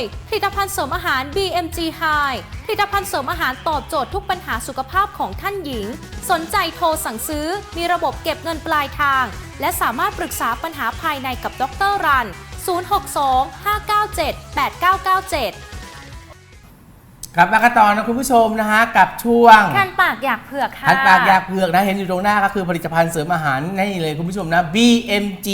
ย ผลิตภัณฑ์เสริมอาหาร BMG High ผลิตภัณฑ์เสริมอาหารตอบโจทย์ทุกปัญหาสุขภาพของท่านหญิง สนใจโทรสั่งซื้อ มีระบบเก็บเงินปลายทาง และสามารถปรึกษาปัญหาภายในกับดรรัน 062 597 8997 กลับมากันต่อนะคุณผู้ชมนะฮะกับช่วงคันปากอยากเผือกค่ะหันปากอยากเผือกนะเห็นอยู่ตรงหน้าก็คือผลิตภัณฑ์เสริมอาหารนี่เลยคุณผู้ชมนะ BMG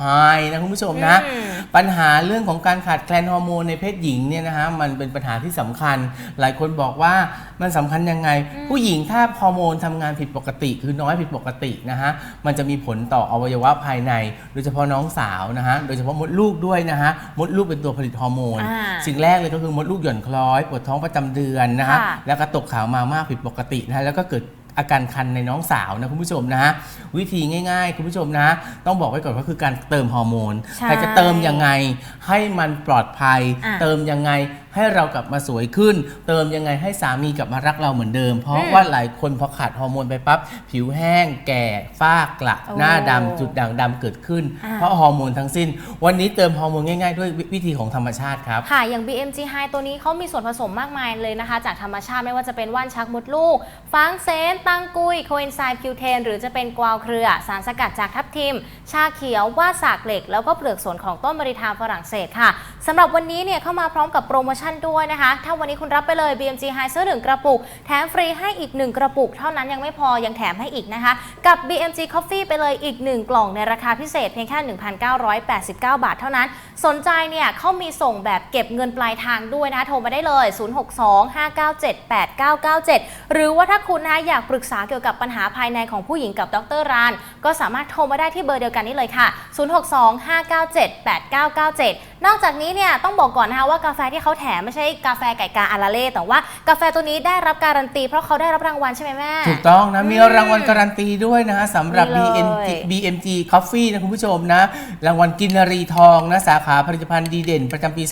High นะคุณผู้ชมนะอืมปัญหาเรื่องของการขาดแคลนฮอร์โมนในเพศหญิงเนี่ยนะฮะมันเป็นปัญหาที่สำคัญ หลายคนบอกว่า มันสำคัญยังไง ผู้หญิงถ้าฮอร์โมนทำงานผิดปกติ คือน้อยผิดปกตินะฮะมันจะมีผลต่ออวัยวะภายใน โดยเฉพาะน้องสาวนะฮะโดยเฉพาะมดลูกด้วยนะฮะมดลูกเป็นตัวผลิตฮอร์โมนอ่าสิ่งแรกเลยก็คือมดลูกหย่อนคล้อยปวดท้องประจำเดือนนะฮะค่ะแล้วก็ตกขาวมามากผิดปกตินะฮะแล้วก็เกิดอาการคันในน้องสาวนะคุณผู้ชมนะฮะวิธีง่าย ๆ คุณผู้ชมนะ ต้องบอกไว้ก่อนว่าคือการเติมฮอร์โมนใช่แต่จะเติมยังไงให้มันปลอดภัยอะเติมยังไงให้เรากลับมาสวยขึ้น เติมยังไงให้สามีกลับมารักเราเหมือนเดิม เพราะอืมว่าหลายคนพอขาดฮอร์โมนไปปั๊บผิวแห้งแก่ฝ้ากระโอ้หน้าดำจุดด่างดำเกิดขึ้นอะเพราะฮอร์โมนทั้งสิ้น วันนี้เติมฮอร์โมนง่ายๆ ด้วยวิธีของธรรมชาติครับ ค่ะ อย่าง BMG High ตัวนี้เขามีส่วนผสมมากมายเลยนะคะ จากธรรมชาติไม่ว่าจะเป็นว่านชักมดลูกฟางเซน ตังกุย โคเอนไซม์คิวเทน หรือจะเป็นกวาวเครือ สารสกัดจากทับทิม ชาเขียว ว่าสากเหล็ก แล้วก็เปลือกสนของต้นมะริทามฝรั่งเศสค่ะสำหรับวันนี้เนี่ยเข้ามาพร้อมกับโปรโมชั่นด้วยนะคะ ถ้าวันนี้คุณรับไปเลย BMG High ซื้อหนึ่งกระปุก แถมฟรีให้อีก 1 กระปุก เท่านั้นยังไม่พอยังแถมให้อีกนะคะ กับ BMG Coffee ไปเลยอีก 1 กล่องในราคาพิเศษเพียงแค่ 1,989 บาทเท่านั้น สนใจเนี่ยเขามีส่งแบบเก็บเงินปลายทางด้วยนะคะโทรมาได้เลย 062-597-8997 หรือว่าถ้าคุณนะอยากปรึกษาเกี่ยวกับปัญหาภายในของผู้หญิงกับดรรานก็สามารถโทรมาได้ที่เบอร์เดียวกันนี้เลยค่ะ 062-597-8997 นอกจากนี้เนี่ยต้องบอกก่อนนะคะว่ากาแฟที่เขาแถมไม่ใช่กาแฟไก่กาอาราเล่แต่ว่ากาแฟตัวนี้ได้รับการันตี เพราะเขาได้รับรางวัลใช่ไหมแม่ ถูกต้องนะมีอืมรางวัลการันตีด้วยนะฮะสำหรับ นี่เลย BMG BMG Coffee นะคุณผู้ชมนะ รางวัลกินนารีทองนะสาขาผลิตภัณฑ์ดีเด่น ประจำปี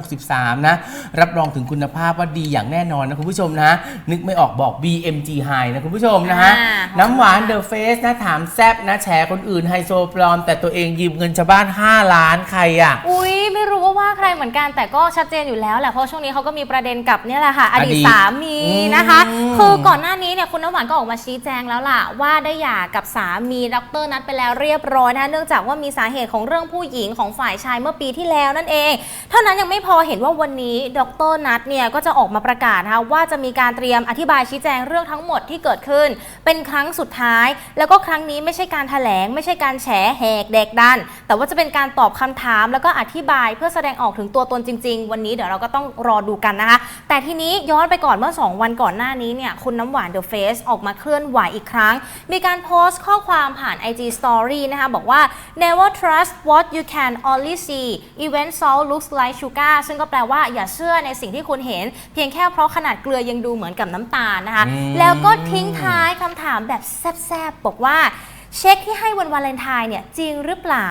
2563 นะ รับรองถึงคุณภาพว่าดีอย่างแน่นอนนะคุณผู้ชมนะ นึกไม่ออกบอก BMG High นะคุณผู้ชมนะฮะอ่า น้ำหวาน The Face นะถามแซบนะแฉคนอื่นไฮโซปลอม แต่ตัวเองยืมเงินชาวบ้าน 5 ล้านใครอะ อุ๊ยไม่รู้ว่าว่าใครเหมือนกันแต่ก็ชัดเจนอยู่แล้วแหละเพราะช่วงนี้เขาก็มีประเด็นกับเนี่ยแหละค่ะ อดีตอดีตสามีนะคะ อืม คือก่อนหน้านี้เนี่ยคุณน้ำหวานก็ออกมาชี้แจงแล้วล่ะ ว่าได้หย่ากับสามีดรนัทไปแล้วเรียบร้อยนะคะเนื่องจากว่ามีสาเหตุของเรื่องผู้หญิงของฝ่ายชายเมื่อปีที่แล้วนั่นเอง เท่านั้นยังไม่พอเห็นว่าวันนี้ดรนัทเนี่ยก็จะออกมาประกาศนะคะว่าจะมีการเตรียมอธิบายชี้แจงเรื่องทั้งหมดที่เกิดขึ้น เป็นครั้งสุดท้าย แล้วก็ครั้งนี้ไม่ใช่การแถลง ไม่ใช่การแฉแหกแดกดัน แต่ว่าจะเป็นการตอบคำถามแล้วก็อธิบายเพื่อแสดงออกถึงตัวตนจริง ๆ วันนี้เดี๋ยวเราก็ต้องรอดูกันนะคะ แต่ทีนี้ย้อนไปก่อนเมื่อ 2 วันก่อนหน้านี้เนี่ยคุณน้ำหวานเดอะเฟสออกมาเคลื่อนไหวอีกครั้ง มีการโพสต์ข้อความผ่าน IG Story นะคะ บอกว่า never trust what you can only see even salt looks like sugar ซึ่งก็แปลว่าอย่าเชื่อในสิ่งที่คุณเห็น เพียงแค่เพราะขนาดเกลือยังดูเหมือนกับน้ำตาลนะคะอืมแล้วก็ทิ้งท้ายคำถามแบบแซบๆบอกว่าเช็คที่ให้วันวาเลนไทน์เนี่ยจริงหรือเปล่า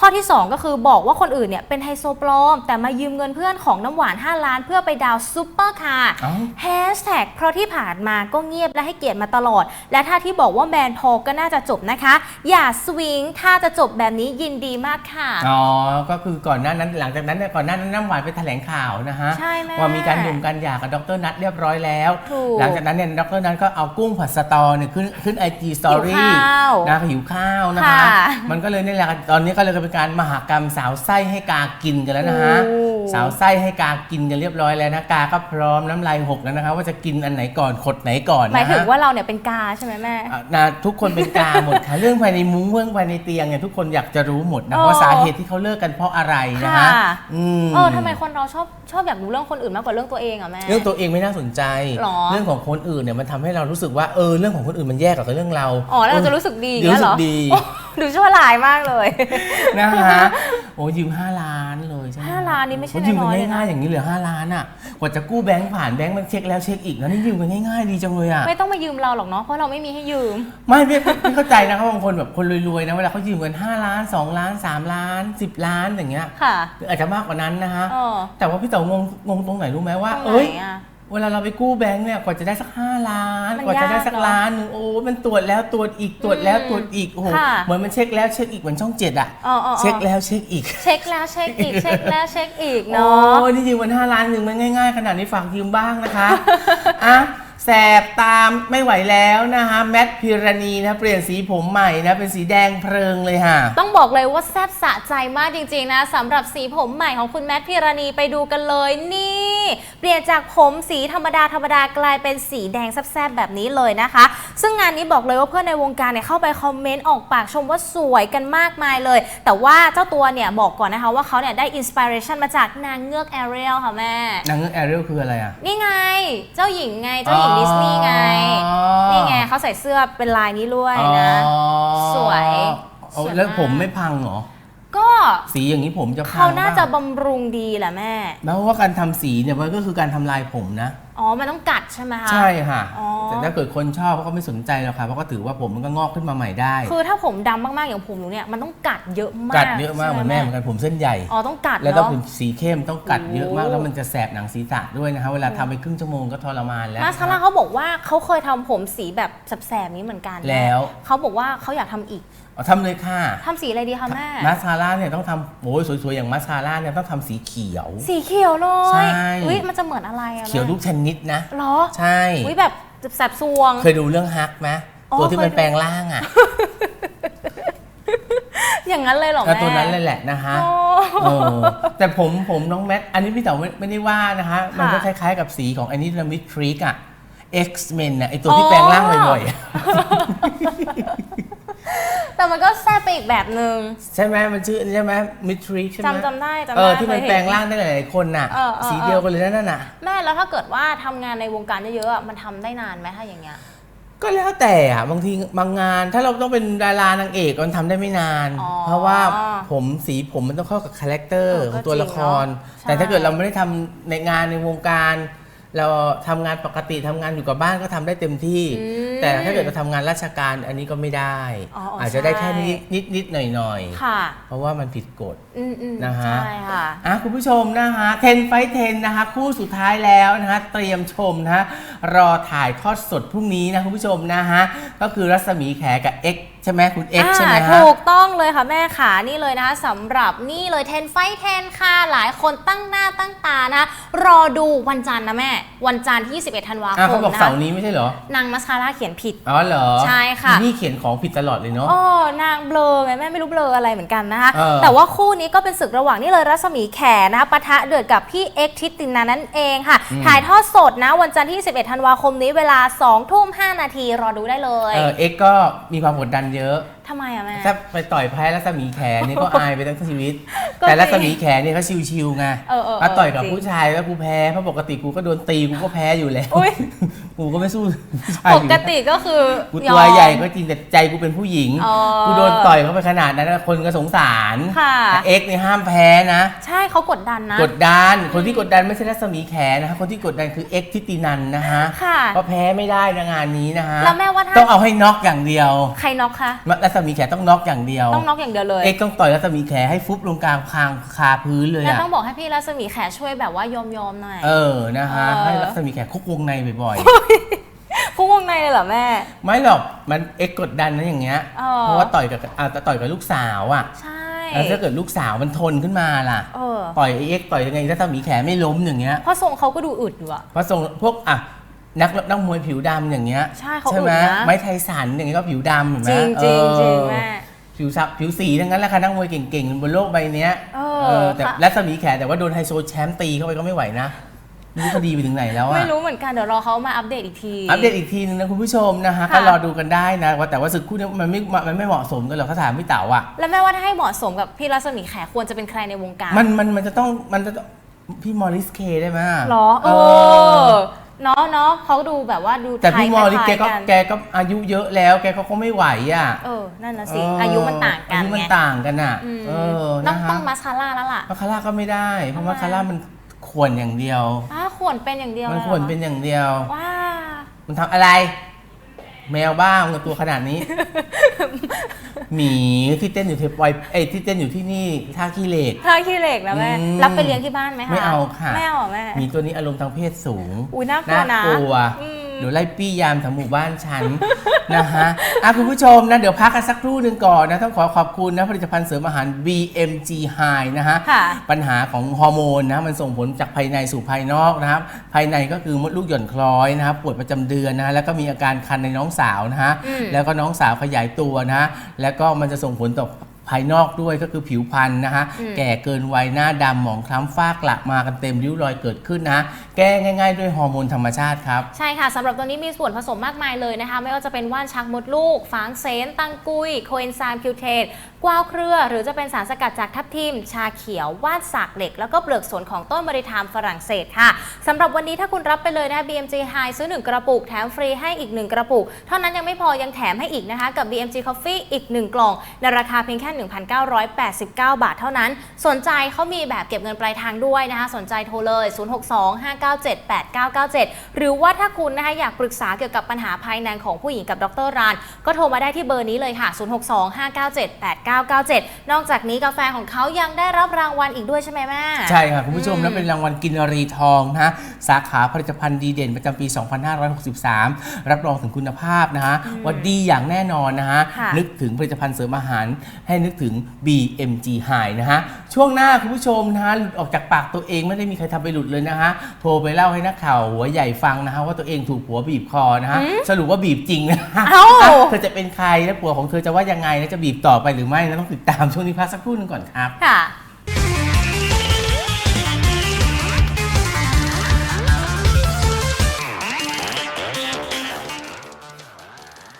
ข้อที่ 2 ก็คือบอกว่าคนอื่นเนี่ยเป็นไฮโซปลอม แต่มายืมเงินเพื่อนของน้ำหวาน 5 ล้าน เพื่อไปดาวน์ซุปเปอร์คาร์เอ้าแฮชแท็กเพราะที่ผ่านมาก็เงียบและให้เกียรติมาตลอด และถ้าที่บอกว่าแมนพอก็น่าจะจบนะคะ อย่าสวิงถ้าจะจบแบบนี้ยินดีมากค่ะ อ๋อ ก็คือก่อนหน้านั้นหลังจากนั้นเนี่ยก่อนหน้านั้นน้ำหวานไปแถลงข่าวนะฮะใช่แม่ว่ามีการหยุ่มกันหย่ากับดรนัทเรียบร้อยแล้วถูกหลังจากนั้นเนี่ยดรนัทก็เอากุ้งผัดสตอเนี่ยขึ้นขึ้นไอจีสตอรี่หิวข้าวนะหิวข้าวนะคะค่ะมันก็เลยนี่แหละตอนนี้ก็เลยเป็นการมหากรรมสาวไส้ให้กากินกันแล้วนะฮะ สาวไส้ให้กากินกันเรียบร้อยแล้วนะกาก็พร้อมน้ำลายหกแล้วนะคะว่าจะกินอันไหนก่อนขดไหนก่อนหมายนะถึงฮะว่าเราเนี่ยเป็นกาใช่ไหมแม่ อะนะทุกคนเป็นกาหมดค่ะ เรื่องภายในมุ้งเรื่องภายในเตียงเนี่ยทุกคนอยากจะรู้หมดนะอ๋อว่าสาเหตุที่เขาเลิกกันเพราะอะไรนะฮะค่ะ อืม เออทำไมคนเราชอบชอบอยากรู้เรื่องคนอื่นมากกว่าเรื่องตัวเองอะแม่ เรื่องตัวเองไม่น่าสนใจ หรอ เรื่องของคนอื่นเนี่ยมันทำให้เรารู้สึกว่าเออเรื่องของคนอื่นมันแย่กว่าเรื่องเราอ๋อแล้วเราจะรู้สึกดีอย่างเดี๋ยวเงี้ยรู้เหรอสึกดี โอ้ดูชั่วร้ายมากเลย นะฮะโอ้ยืมห้าล้านเลย ใช่ไหมห้าล้านนี่ไม่ใช่โยืมน้กัอยๆนเลยนะง่ายๆอย่างนี้เหลือห้าล้านอะ กว่าจะกู้แบงค์ผ่านแบงค์มันเช็คแล้วเช็คอีกแล้วนี่ยืมกันง่ายๆดีจังเลยอะ ไม่ต้องมายืมเราหรอกเนาะเพราะเราไม่มีให้ยืม ไม่ไม่ไม่ไม่เข้าใจนะครับบางคนแบบคนรวยๆนะเวลาเขายืมเงิน5ล้าน 2 ล้าน 3 ล้าน 10 ล้านอย่างเงี้ยค่ะหรืออาจจะมากกว่านั้นนะฮะ เออแต่ว่าพี่เต๋องงงงตรงไหนรู้ไหมว่า ตรงไหนเอ้ยอะ เวลาเราไปกู้แบงค์เนี่ยกว่าจะได้สักห้าล้าน มันกว่าจะได้สักยากเนอะล้านหนึ่งโอ้มันตรวจแล้วตรวจอีกตรวจแล้วอืมตรวจอีกโอ้โหค่ะเหมือนมันเช็คแล้วเช็คอีกเหมือนช่องเจ็ดอะอ๋ออ๋ออ๋อ เช็คแล้วเช็คอีกเช็คแล้วเช็คอีกเช็คแล้วเช็คอีกโอ้เนาะนี่จริงมันห้าล้านหนึ่งมันง่าย ๆ ขนาดนี้ฝากยืมบ้างนะคะ อะ แสบตามไม่ไหวแล้วนะคะแมทพิรณีนะเปลี่ยนสีผมใหม่นะเป็นสีแดงเพลิงเลยค่ะ ต้องบอกเลยว่าแซ่บสะใจมากจริงๆนะสำหรับสีผมใหม่ของคุณแมทพิรณีไปดูกันเลยนี่ เปลี่ยนจากผมสีธรรมดาธรรมดากลายเป็นสีแดงแซ่บๆแบบนี้เลยนะคะ ซึ่งงานนี้บอกเลยว่าเพื่อนในวงการเนี่ยเข้าไปคอมเมนต์ออกปากชมว่าสวยกันมากมายเลย แต่ว่าเจ้าตัวเนี่ยบอกก่อนนะคะว่าเขาเนี่ยได้อินสปิเรชันมาจากนางเงือกแอเรียลค่ะแม่นางเงือกแอเรียลคืออะไรอะนี่ไง เจ้าหญิงไงเจ้าหญิงอ๋อดิสนีย์ไง นี่ไงเขาใส่เสื้อเป็นลายนี้ด้วยนะอ๋อสวยเอาสวยแล้วมากผมไม่พังเหรอ ก็สีอย่างนี้ผมจะพังเขาน่าจะปบำรุงดีแหละแม่ แล้วว่าการทำสีเนี่ยมันก็คือการทำลายผมนะ อ๋อ มันต้องกัดใช่ไหมคะใช่ค่ะ อ๋อแต่ถ้าเกิดคนชอบเขาก็ไม่สนใจหรอกค่ะเพราะก็ถือว่าผมมันก็งอกขึ้นมาใหม่ได้ คือถ้าผมดำมากๆอย่างผมหนูเนี่ยมันต้องกัดเยอะมากกัดเยอะมากเหมือนแม่เหมือนกันผมเส้นใหญ่ อ๋อต้องกัดแล้วต้องเนาะ เป็นสีเข้มต้องกัดเยอะมาก โอ้ แล้วมันจะแสบหนังศีรษะด้วยนะคะเวลาทำไปครึ่งชั่วโมงก็ทรมานแล้ว มาสคาร่าเขาบอกว่าเขาเคยทำผมสีแบบแสบๆนี้เหมือนกันแล้ว เขาบอกว่าเขาอยากทำอีกเอาทำเลยค่ะทำสีอะไรดีคะแม่ มาสคาร่าเนี่ยต้องทำโอ้ยสวยๆอย่างมาสคาร่าเนี่ยต้องทำสีเขียว สีเขียวเลยใช่อุ้ยมันจะเหมือนอะไรอะแม่ เขียวลูกชนิดนะ เหรอใช่อุ้ยแบบแสบซวง เคยดูเรื่องฮักไหมอ๋อตัวที่มันเคยดู แปลงร่างอะอย่างนั้นเลยเหรอก็แม่ ตัวนั้นเลยแหละนะคะโอ้ เออแต่ผมผมน้องแมทอันนี้พี่เต๋อไม่ไม่ได้ว่านะคะ มันก็คค่ะล้ายๆกับสีของอันนี้นามิทริกอะ X-Men น่ะไอตัวที่แปลงร่างบ่อยๆอะ แต่มันก็แซ่บไปอีกแบบหนึ่งใช่ไหมมันชื่อใช่ไหมมิทริกใช่ไหมจำจำได้จำได้เออที่มันเคยเห็นแปลงร่างได้หลายๆคนน่ะ เออเออ สีเดียวกันเลยนะนั่นน่ะ แม่แล้วถ้าเกิดว่าทำงานในวงการเยอะๆอะมันทำได้นานไหมถ้าอย่างเงี้ย ก็แล้วแต่อะบางทีบางงาน ถ้าเราต้องเป็นดารานางเอกมันทำได้ไม่นาน อ๋อเพราะว่าผมสีผมมันต้องเข้ากับคาแรคเตอร์เออขก็องตัวจริงละครเนอะใช่แต่ถ้าเกิดเราไม่ได้ทำในงานในวงการ เราทำงานปกติทำงานอยู่กับบ้านก็ทำได้เต็มที่ อืมแต่ถ้าเกิดเราทำงานราชการอันนี้ก็ไม่ได้ อ๋ออ๋ออาจจะได้แค่ใช่นิดนิดนิดหน่อยหน่อยค่ะ เพราะว่ามันผิดกฎ อืมอืมนะฮะ ใช่ค่ะ อะคุณผู้ชมนะคะเทนไฟเทนนะคะคู่สุดท้ายแล้วนะคะเตรียมชมนะคะรอถ่ายทอดสดพรุ่งนี้นะคุณผู้ชมนะฮะก็คือรัศมีแขกับ X ใช่ไหมคุณ X ใช่ไหมอ่าฮะ ถูกต้องเลยค่ะแม่ขานี่เลยนะคะสำหรับนี่เลยเทนไฟเทนค่ะหลายคนตั้งหน้าตั้งตานะ รอดูวันจันทร์นะแม่ วันจันทร์ที่ 21 ธันวาอะคเขามบอกนะเสาร์นี้ไม่ใช่เหรอ นางมัสคาร่าเขียนผิด อ๋อเหรอใช่ค่ะ นี่เขียนของผิดตลอดเลยเนาะ อ๋อนางเบลอไงแม่ไม่รู้เบลออะไรเหมือนกันนะคะ เออ แต่ว่าคู่นี้ก็เป็นศึกระหว่างนี่เลยรัศมีแขนะคะปะทะเดือดกับพี่เอ็กทิตินานั่นเองค่ะ ถ่ายทอดสดนะวันจันทร์ที่ 11 ธันวาคมนี้เวลา2ทุ่ม5นาทีรอดูได้เลย เออ X ก็มีความกดดันเยอะทำไมอะแม่ ถ้าไปต่อยแพ้รัศมีแขนี่ก็อายไปทั้งชีวิต ก็แต่จริงรัศมีแขนี่เขาชิวๆไงเออเออเออถ้าต่อยกับจริง ผู้ชายแล้วกูแพ้เพราะปกติกูก็โดนตีกูก็แพ้อยู่แล้ว อุ๊ย กูก็ไม่สู้ผู้ชายปอยู่กแล้วติก็คือกูยอตัวม ใหญ่ก็จริงแต่ใจกูเป็นผู้หญิง อ๋อกูโดนต่อยเขาไปขนาดนั้นนะคนก็สงสารค่ะ แต่เอ็กซ์นี่ห้ามแพ้นะ ใช่เขากดดันนะ กดดัน คนที่กดดันไม่ใช่รัศมีแขนะฮะ คนที่กดดันคือเอ็กซ์ทิตินันนะฮะค่ะ ก็แพ้ไม่ได้นะงานนี้นะฮะ แล้วแม่ว่าถ้า ต้องเอาให้น็อกอย่างเดียว ใครน็อกคะรัศมีแขต้องน็อกอย่างเดียว ต้องน็อกอย่างเดียวเลยเอ็กซ์ต้องต่อยรัศมีแขให้ฟุบลงกลางคางคาพื้นเลยแล้วอะต้องบอกให้พี่รัศมีแขช่วยแบบว่ายอมยอมๆหน่อย เออ นะฮะ เออ ให้รัศมีแขคุกวงในบ่อยพุ่งวงในเลยเหรอแม่ๆไม่หรอกมันเอ็กซ์กดดันนะอย่างเงี้ย เออ เพราะว่าต่อยกับอ่าแต่ต่อยกับลูกสาวอะใช่ แล้วถ้าเกิดลูกสาวมันทนขึ้นมาล่ะ เออ ต่อยไอ้เอ็กซ์ต่อยยังไงถ้าทำหมีแขนไม่ล้มอย่างเงี้ย เพราะทรงเขาก็ดูอึดอยู่อะ เพราะทรงพวกอะนักนักมวยผิวดำอย่างเงี้ยใช่เขาไหมอึดนะ ไม้ไทสันอย่างเงี้ยก็ผิวดำเห็นไหมจริงจริงจริงเออแม่ ผิวสับผิวสีทั้งนั้นแหละค่ะนักมวยเก่งๆบนโลกใบเนี้ยเออแต่ค่ะรัศมีแขนแต่ว่าโดนไฮโซแชมป์ตีเข้าไปก็ไม่ไหวนะ ไม่รู้คดีไปถึงไหนแล้วอะไม่รู้เหมือนกันเดี๋ยวรอเขามาอัปเดตอีกที อัปเดตอีกทีนึงนะคุณผู้ชมนะคะค่ะก็รอดูกันได้นะว่าแต่ว่าศึกคู่นี้มันไม่มันไม่เหมาะสมกันหรอกถ้าถามพี่เต๋าอะแล้วแม่ว่าถ้าให้เหมาะสมกับพี่รัศมีแขควรจะเป็นใครในวงการ มันมันมันจะต้องมันจะต้องพี่มอริสเคได้ไหมหรอเออเนาะเนาะเขาดูแบบว่าดูแต่ไทยพี่มอริสคแกล้ายๆก็กันแกก็อายุเยอะแล้ว แกก็คงไม่ไหวอะ เออ นั่นนะสิเอายุมันต่างกันอายุมันไงต่างกันอะอืมเออ ต้องนะต้คะองมาสคาร่าแล้วล่ะมาคาร่าก็ไม่ได้ เพราะทำไมมาคาร่ามันข่วนอย่างเดียว อ้า ขวนเป็นอย่างเดียวมันเลยหรอข่วนเป็นอย่างเดียว ว้า มันทำอะไร แมวบ้างตัวขนาดนี้ หมีที่เต้นอยู่เทปไอยเอ้ยที่เต้นอยู่ที่นี่ท่าขี้เหล็กท่าขี้เหล็กนะแม่ อืมรับไปเลี้ยงที่บ้านไหมคะไม่เอาค่ะ ไม่เอาเหรอแม่ หมีตัวนี้อารมณ์ทางเพศสูงอุ้ยน่ากลัวนะกลัว อืม เดี๋ยวไล่ปี้ยามแถวหมู่บ้านฉัน นะฮะอะคุณผู้ชมนะเดี๋ยวพักกันสักครู่หนึ่งก่อนนะต้องขอขอบคุณนะผลิตภัณฑ์เสริมอาหาร BMG High นะฮะค่ะปัญหาของฮอร์โมนนะมันส่งผลจากภายในสู่ภายนอกนะครับ ภายในก็คือมดลูกหย่อนคล้อยนะครับปวดประจำเดือนนะฮะแล้วก็มีอาการคันในน้องสาวนะฮะอืม แล้วก็น้องสาวขยายตัวนะฮะแล้วก็มันจะส่งผลต่อ ภายนอกด้วยก็คือผิวพรรณนะฮะอืมแก่เกินวัยหน้าดำหมองคล้ำฝ้ากระมากันเต็มริ้วรอยเกิดขึ้นนะฮะแก้ง่าย ๆ ด้วยฮอร์โมนธรรมชาติครับ ใช่ค่ะสำหรับตัวนี้มีส่วนผสมมากมายเลยนะคะ ไม่ว่าจะเป็นว่านชักมดลูกฝางเซนตังกุย โคเอนไซม์คิวเทนกวาวเครือ หรือจะเป็นสารสกัดจากทับทิม ชาเขียวว่านสากเหล็ก แล้วก็เปลือกสนของต้นบริทามฝรั่งเศสค่ะสำหรับวันนี้ถ้าคุณรับไปเลยนะ BMG High ซื้อ 1 กระปุก แถมฟรีให้อีก 1 กระปุก เท่านั้นยังไม่พอยังแถมให้อีกนะคะกับ BMG Coffee อีก 1 กล่องในราคาเพียงแค่1,989 บาทเท่านั้น สนใจเขามีแบบเก็บเงินปลายทางด้วยนะคะ สนใจโทรเลย 062-597-8997 หรือว่าถ้าคุณนะคะอยากปรึกษาเกี่ยวกับปัญหาภายในของผู้หญิงกับดรราน ก็โทรมาได้ที่เบอร์นี้เลยค่ะ 062-597-8997 นอกจากนี้กาแฟของเขายังได้รับรางวัลอีกด้วยใช่ไหมแม่ ใช่ค่ะคุณผู้ชมอืมนะเป็นรางวัลกินรีทองนะฮะสาขาผลิตภัณฑ์ดีเด่นประจำปี 2563 รับรองถึงคุณภาพนะฮะว่าดีอย่างแน่นอนนะฮะค่ะนึกถึงผลิตภัณฑ์เสริมอาหารให้นึกถึง BMG High นะฮะ ช่วงหน้าคุณผู้ชมนะฮะหลุดออกจากปากตัวเองไม่ได้มีใครทำไปหลุดเลยนะฮะ โทรไปเล่าให้นักข่าวหัวใหญ่ฟังนะฮะว่าตัวเองถูกผัวบีบคอนะฮะ สรุปว่าบีบจริงนะฮะเอ้าอะเธอจะเป็นใครและผัวของเธอจะว่ายังไงและจะบีบต่อไปหรือไม่นะต้องติดตามช่วงนี้พักสักครู่หนึงก่อนครับค่ะ